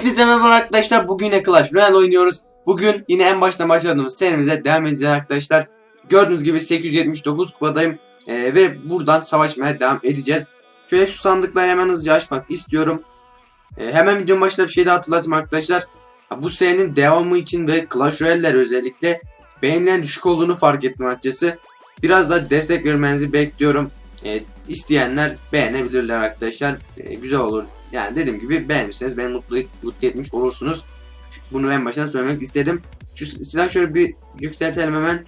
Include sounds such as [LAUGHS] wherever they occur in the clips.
Hepinize merhaba arkadaşlar. Bugün yine Clash Royale oynuyoruz. Bugün yine en baştan başladığımız serimize devam edeceğiz arkadaşlar. Gördüğünüz gibi 879 kupadayım. Ee, ve buradan savaşmaya devam edeceğiz. Şöyle şu sandıkları hemen hızlıca açmak istiyorum. Ee, hemen videonun başında bir şey daha hatırlatayım arkadaşlar. Bu serinin devamı için ve Clash Royale'ler özellikle beğenilen düşük olduğunu fark ettim açıkçası. Biraz da destek vermenizi bekliyorum. Ee, isteyenler beğenebilirler arkadaşlar. Ee, güzel olur. Yani dediğim gibi beğenirseniz beni mutlu, mutlu etmiş olursunuz. Bunu en baştan söylemek istedim. Şu silah şöyle bir yükseltelim hemen.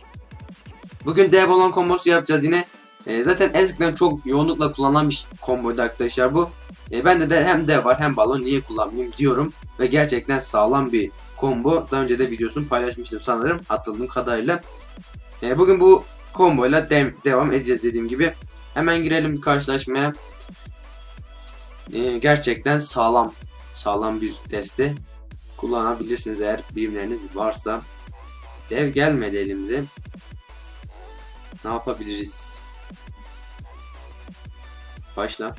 Bugün dev balon kombosu yapacağız yine. Ee, zaten eskiden çok yoğunlukla kullanılan bir komboydu arkadaşlar bu. Ee, bende de hem dev var hem balon niye kullanmayayım diyorum. Ve gerçekten sağlam bir combo. Daha önce de videosunu paylaşmıştım sanırım hatırladığım kadarıyla. Ee, bugün bu komboyla dev, devam edeceğiz dediğim gibi. Hemen girelim karşılaşmaya. Ee, gerçekten sağlam sağlam bir deste kullanabilirsiniz eğer birimleriniz varsa. Dev gelmedi elimize. Ne yapabiliriz? Başla.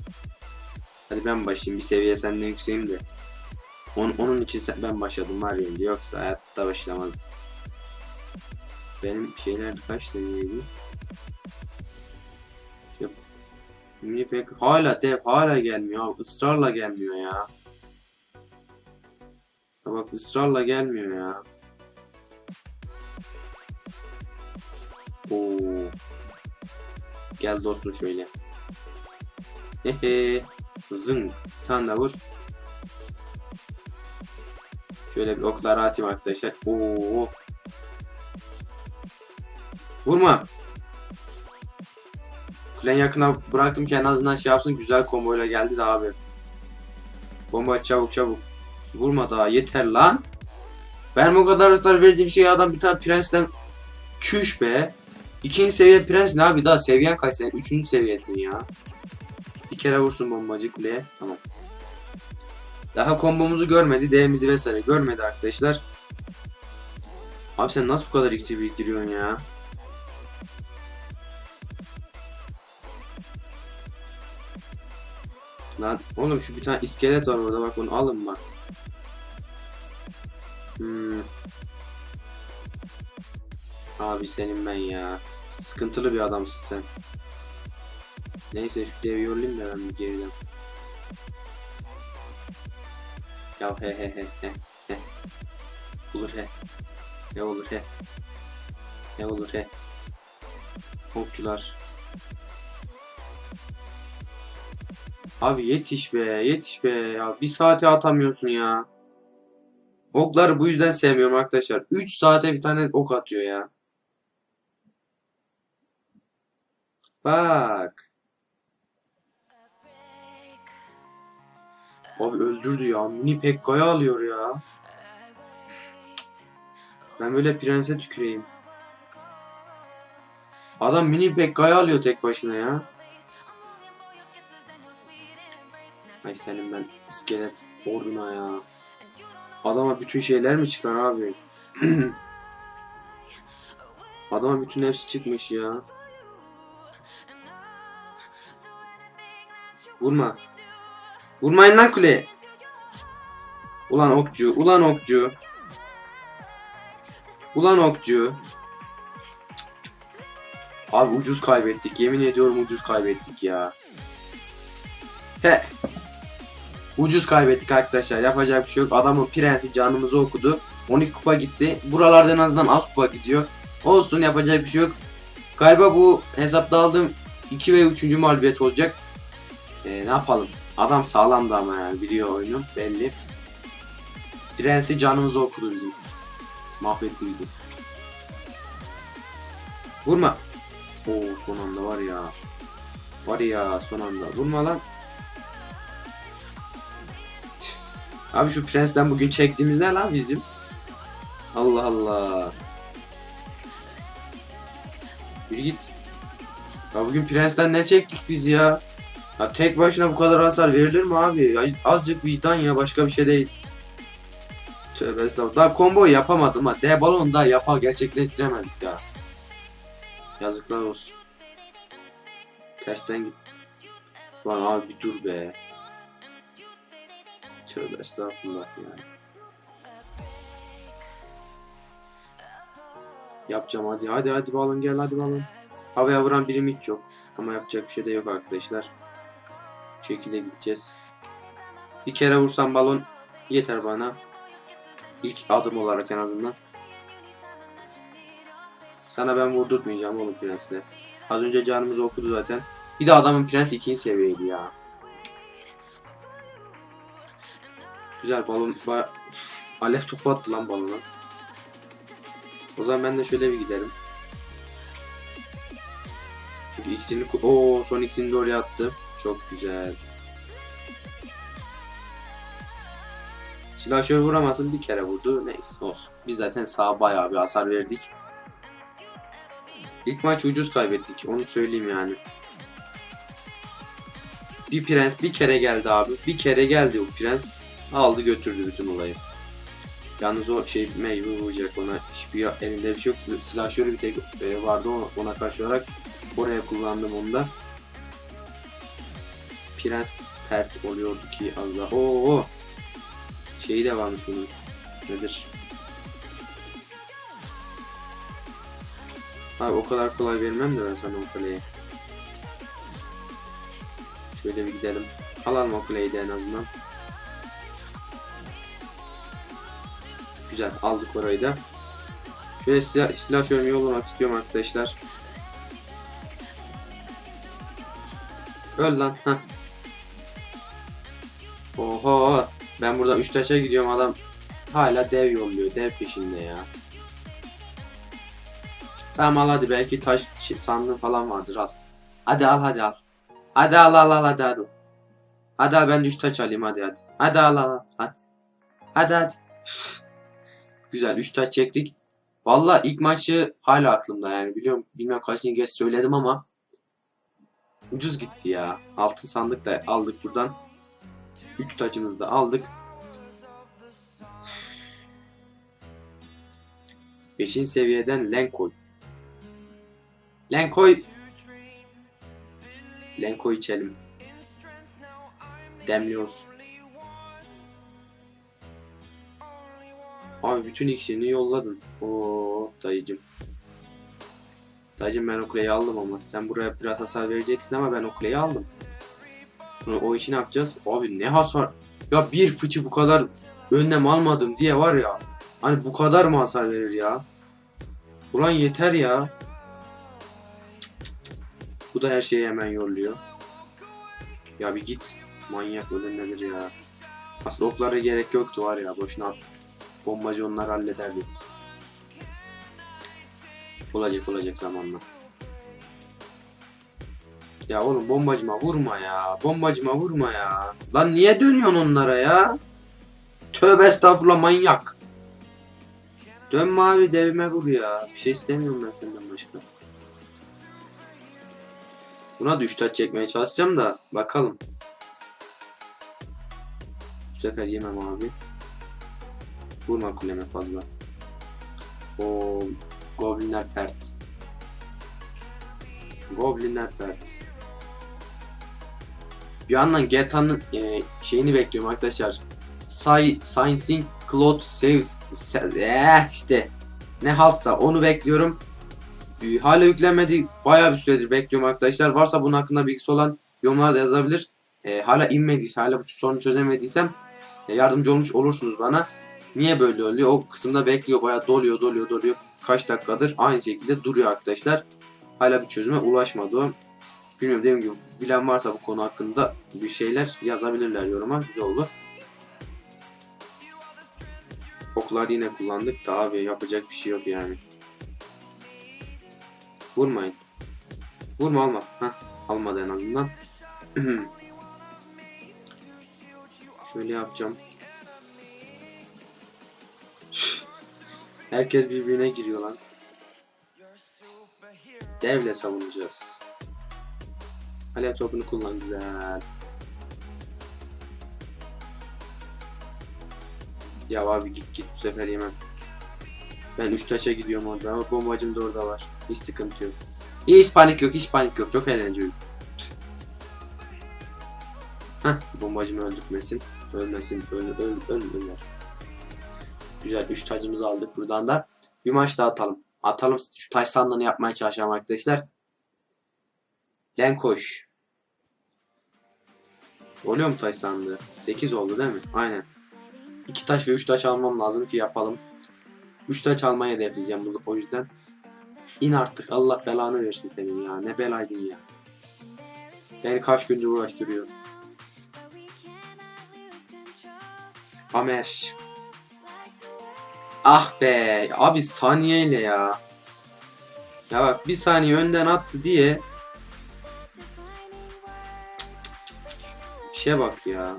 Hadi ben başlayayım. Bir seviye senden yükseğim de. Onun, onun için sen, ben başladım var ya. Yoksa hayatta başlamazdım. Benim şeyler kaç seviyeydi? Mini pek hala dev hala gelmiyor. Abi, ısrarla gelmiyor ya. Ya bak ısrarla gelmiyor ya. Oo. Gel dostum şöyle. Hehe. Zın. Bir tane daha vur. Şöyle bir okları atayım arkadaşlar. Oo. Vurma. Kulen yakına bıraktım ki en azından şey yapsın. Güzel komboyla geldi de abi. Bomba çabuk çabuk. Vurma daha yeter lan. Ben o kadar ısrar verdiğim şey adam bir tane prensten çüş be. İkinci seviye prens ne abi daha seviyen kaç sen? Üçüncü seviyesin ya. Bir kere vursun bombacı kuleye. Tamam. Daha kombomuzu görmedi. D'mizi vesaire görmedi arkadaşlar. Abi sen nasıl bu kadar iksir biriktiriyorsun ya? Lan oğlum şu bir tane iskelet var orada bak onu alın bak. Hmm. Abi senin ben ya. Sıkıntılı bir adamsın sen. Neyse şu devi yollayayım da ben bir geriden. Ya he he he he he. Olur he. Ne olur he. Ne olur he. Okçular. Abi yetiş be, yetiş be ya. Bir saate atamıyorsun ya. Okları bu yüzden sevmiyorum arkadaşlar. 3 saate bir tane ok atıyor ya. Bak. Abi öldürdü ya. Mini Pekka'yı alıyor ya. Ben böyle prense tüküreyim. Adam mini Pekka'yı alıyor tek başına ya. Ay senin ben iskelet orduna ya. Adama bütün şeyler mi çıkar abi? [CLEARS THROAT] Adama bütün hepsi çıkmış ya. Vurma. Vurmayın lan kuleye. Ulan okçu, ulan okçu. Ulan okçu. Cık. Abi ucuz kaybettik. Yemin ediyorum ucuz kaybettik ya. He. Ucuz kaybettik arkadaşlar. Yapacak bir şey yok. Adamın prensi canımızı okudu. 12 kupa gitti. Buralarda en azından az kupa gidiyor. Olsun yapacak bir şey yok. Galiba bu hesapta aldığım 2 ve 3. mağlubiyet olacak. Ee, ne yapalım? Adam sağlamdı ama yani biliyor oyunu belli. Prensi canımızı okudu bizim. Mahvetti bizi. Vurma. Oo son anda var ya. Var ya son anda. Vurma lan. Abi şu prensten bugün çektiğimiz ne lan bizim? Allah Allah. Yürü git. Ya bugün prensten ne çektik biz ya? Ya tek başına bu kadar hasar verilir mi abi? Az- Azıcık vicdan ya başka bir şey değil. Tövbe estağfurullah. Daha combo yapamadım ha. D balon daha yapa gerçekleştiremedik ya. Yazıklar olsun. Tersten git. Lan abi bir dur be. Tövbe estağfurullah ya. Yapacağım hadi hadi hadi balon gel hadi balon. Havaya vuran birim hiç yok. Ama yapacak bir şey de yok arkadaşlar. Bu şekilde gideceğiz. Bir kere vursam balon yeter bana. İlk adım olarak en azından. Sana ben vurdurtmayacağım oğlum prensle. Az önce canımızı okudu zaten. Bir de adamın prens ikinci seviyeydi ya. Güzel balon. Ba Alev topu attı lan balona. O zaman ben de şöyle bir giderim. Çünkü ikisini... o son ikisini de oraya attı. Çok güzel. Silahşör vuramasın bir kere vurdu. Neyse olsun. Biz zaten sağa bayağı bir hasar verdik. İlk maç ucuz kaybettik. Onu söyleyeyim yani. Bir prens bir kere geldi abi. Bir kere geldi o prens. Aldı götürdü bütün olayı. Yalnız o şey meyve vuracak ona. Hiçbir elinde bir şey yok. Silahşörü bir tek e, vardı ona, karşı olarak. Oraya kullandım onu da. Prens pert oluyordu ki Allah. Oo. Şeyi de varmış bunun. Nedir? Abi o kadar kolay vermem de ben sana o kuleyi. Şöyle bir gidelim. Alalım o kuleyi de en azından. Güzel aldık orayı da. Şöyle silah, silah şöyle yollamak istiyorum arkadaşlar. Öl lan. Heh. Oho. Ben burada 3 taşa gidiyorum adam hala dev yolluyor. Dev peşinde ya. Tamam al hadi belki taş şey, sandığı falan vardır al. Hadi al hadi al. Hadi al al al hadi hadi. Hadi al ben 3 taş alayım hadi hadi. Hadi al al al hadi. Hadi hadi. Güzel 3 taş çektik. Valla ilk maçı hala aklımda yani biliyorum bilmem kaçıncı kez söyledim ama ucuz gitti ya. Altın sandık da aldık buradan. 3 taçımızı da aldık. 5. seviyeden Lenkoy. Lenkoy. Lenkoy içelim. Demliyoruz. Abi bütün iksirini yolladın. Oo dayıcım. Dayıcım ben o kuleyi aldım ama. Sen buraya biraz hasar vereceksin ama ben o kuleyi aldım. Sonra o işi ne yapacağız? Abi ne hasar. Ya bir fıçı bu kadar önlem almadım diye var ya. Hani bu kadar mı hasar verir ya? Ulan yeter ya. Bu da her şeyi hemen yolluyor. Ya bir git. Manyak mıdır nedir ya. Aslında oklara gerek yoktu var ya. Boşuna attık. Bombacı onlar hallederdi. Olacak olacak zamanla. Ya oğlum bombacıma vurma ya. Bombacıma vurma ya. Lan niye dönüyorsun onlara ya? Tövbe estağfurullah manyak. Dönme abi devime vur ya. Bir şey istemiyorum ben senden başka. Buna da 3 taç çekmeye çalışacağım da bakalım. Bu sefer yemem abi. Vurma kuleme fazla. O Goblinler pert. Goblinler pert. Bir yandan GTA'nın e, şeyini bekliyorum arkadaşlar. Say, Sciencing Cloud Saves eh, işte ne haltsa onu bekliyorum. E, hala yüklenmedi. Bayağı bir süredir bekliyorum arkadaşlar. Varsa bunun hakkında bilgisi olan yorumlarda yazabilir. E, hala inmediyse, hala bu sorunu çözemediysem e, yardımcı olmuş olursunuz bana. Niye böyle oluyor? O kısımda bekliyor. Bayağı doluyor, doluyor, doluyor. Kaç dakikadır aynı şekilde duruyor arkadaşlar. Hala bir çözüme ulaşmadı. Bilmiyorum dediğim gibi bilen varsa bu konu hakkında bir şeyler yazabilirler yoruma. Güzel olur. Oklar yine kullandık da abi yapacak bir şey yok yani. Vurmayın. Vurma alma. Heh, almadı en azından. [CLEARS THROAT] Şöyle yapacağım. Herkes birbirine giriyor lan. Devle savunacağız. Alev topunu kullan güzel. Ya abi git git bu sefer yemem. Ben 3 taşa gidiyorum orada ama bombacım da orada var. Hiç sıkıntı yok. Hiç panik yok, hiç panik yok. Çok eğlenceli. Heh, bombacımı öldürtmesin. Ölmesin. Öl, öl, öl, ölmesin. Güzel 3 tacımızı aldık buradan da. Bir maç daha atalım. Atalım şu taş sandığını yapmaya çalışalım arkadaşlar. Len koş. Oluyor mu taş sandığı? 8 oldu değil mi? Aynen. 2 taş ve 3 taş almam lazım ki yapalım. 3 taş almayı hedefleyeceğim o yüzden. İn artık Allah belanı versin senin ya. Ne belaydın ya. Beni kaç gündür uğraştırıyor. Amer. Ah be. Abi saniyeyle ya. Ya bak bir saniye önden attı diye. İşe bak ya.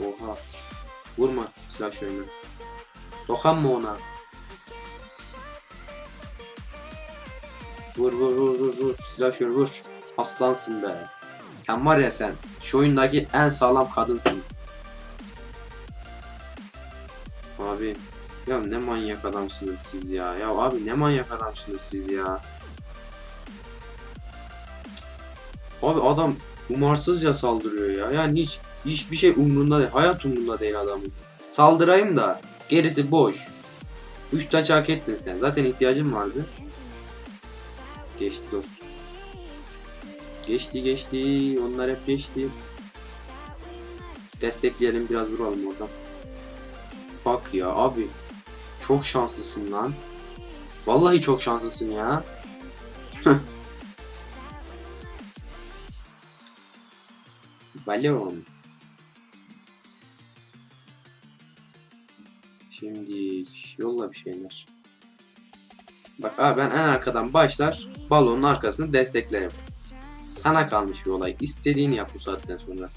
Oha. Vurma silah şöyle. Dokanma ona. Vur vur vur vur vur. Silah şöyle vur. Aslansın be. Sen var ya sen. Şu oyundaki en sağlam kadınsın. Abi. Ya ne manyak adamsınız siz ya. Ya abi ne manyak adamsınız siz ya. Abi adam umarsızca saldırıyor ya. Yani hiç hiçbir şey umrunda değil. Hayat umrunda değil adamın. Saldırayım da gerisi boş. 3 taç hak ettin sen. Zaten ihtiyacın vardı. Geçti dostum. Geçti geçti. Onlar hep geçti. Destekleyelim biraz vuralım oradan. Bak ya abi. Çok şanslısın lan. Vallahi çok şanslısın ya. [LAUGHS] Balon. Şimdi yolla bir şeyler. Bak abi ben en arkadan başlar balonun arkasını desteklerim. Sana kalmış bir olay. İstediğini yap bu saatten sonra.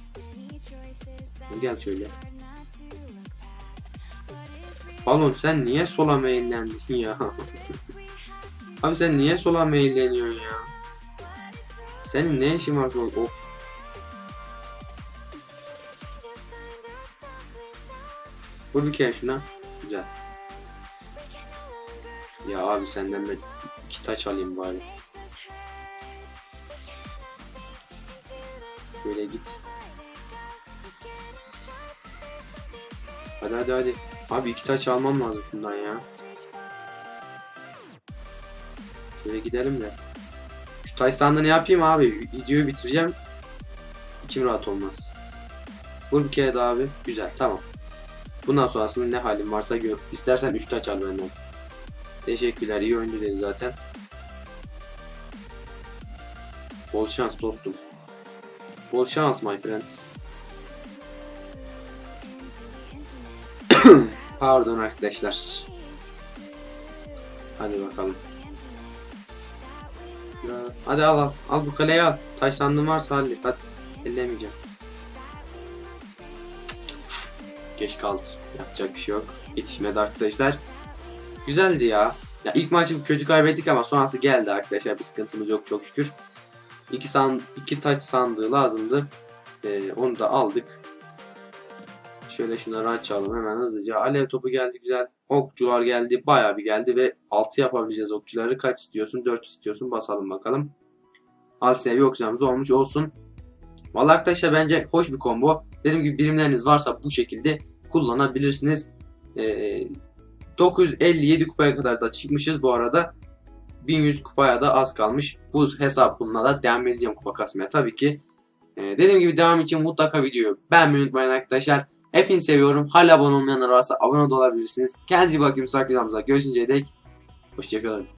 Gel şöyle. Balon sen niye sola meyillendin ya? [LAUGHS] abi sen niye sola meyilleniyorsun ya? Senin ne işin var sol? Of. Vur bir kere şuna. Güzel. Ya abi senden ben iki taç alayım bari. Şöyle git. Hadi hadi hadi. Abi iki taç almam lazım şundan ya. Şöyle gidelim de. Şu taş sandığını yapayım abi. Videoyu bitireceğim. İçim rahat olmaz. Vur bir kere daha abi. Güzel tamam. Bundan sonrasında ne halin varsa gör. İstersen 3 taç al benden. Teşekkürler. iyi oyuncu dedi zaten. Bol şans dostum. Bol şans my friend. Pardon arkadaşlar. Hadi bakalım. Ya, hadi al al. Al bu kaleyi al. Taş sandığın varsa hallet. Hadi. Ellemeyeceğim. Geç kaldı. Yapacak bir şey yok. Yetişmedi arkadaşlar. Güzeldi ya. Ya ilk maçı kötü kaybettik ama sonrası geldi arkadaşlar. Bir sıkıntımız yok çok şükür. İki, san, iki taç sandığı lazımdı. Ee, onu da aldık. Şöyle şunları açalım hemen hızlıca. Alev topu geldi güzel. Okçular geldi. Bayağı bir geldi ve 6 yapabileceğiz okçuları. Kaç istiyorsun? 4 istiyorsun. Basalım bakalım. Az seviye okçularımız olmuş olsun. Vallahi arkadaşlar bence hoş bir combo. Dediğim gibi birimleriniz varsa bu şekilde kullanabilirsiniz. Ee, 957 kupaya kadar da çıkmışız bu arada. 1100 kupaya da az kalmış. Bu hesap bununla da devam edeceğim kupa kasmaya tabii ki. Ee, dediğim gibi devam için mutlaka videoyu beğenmeyi unutmayın arkadaşlar. Hepinizi seviyorum. Hala abone olmayanlar varsa abone olabilirsiniz. Kendinize iyi bakın. Videomuzda görüşünceye dek. Hoşçakalın.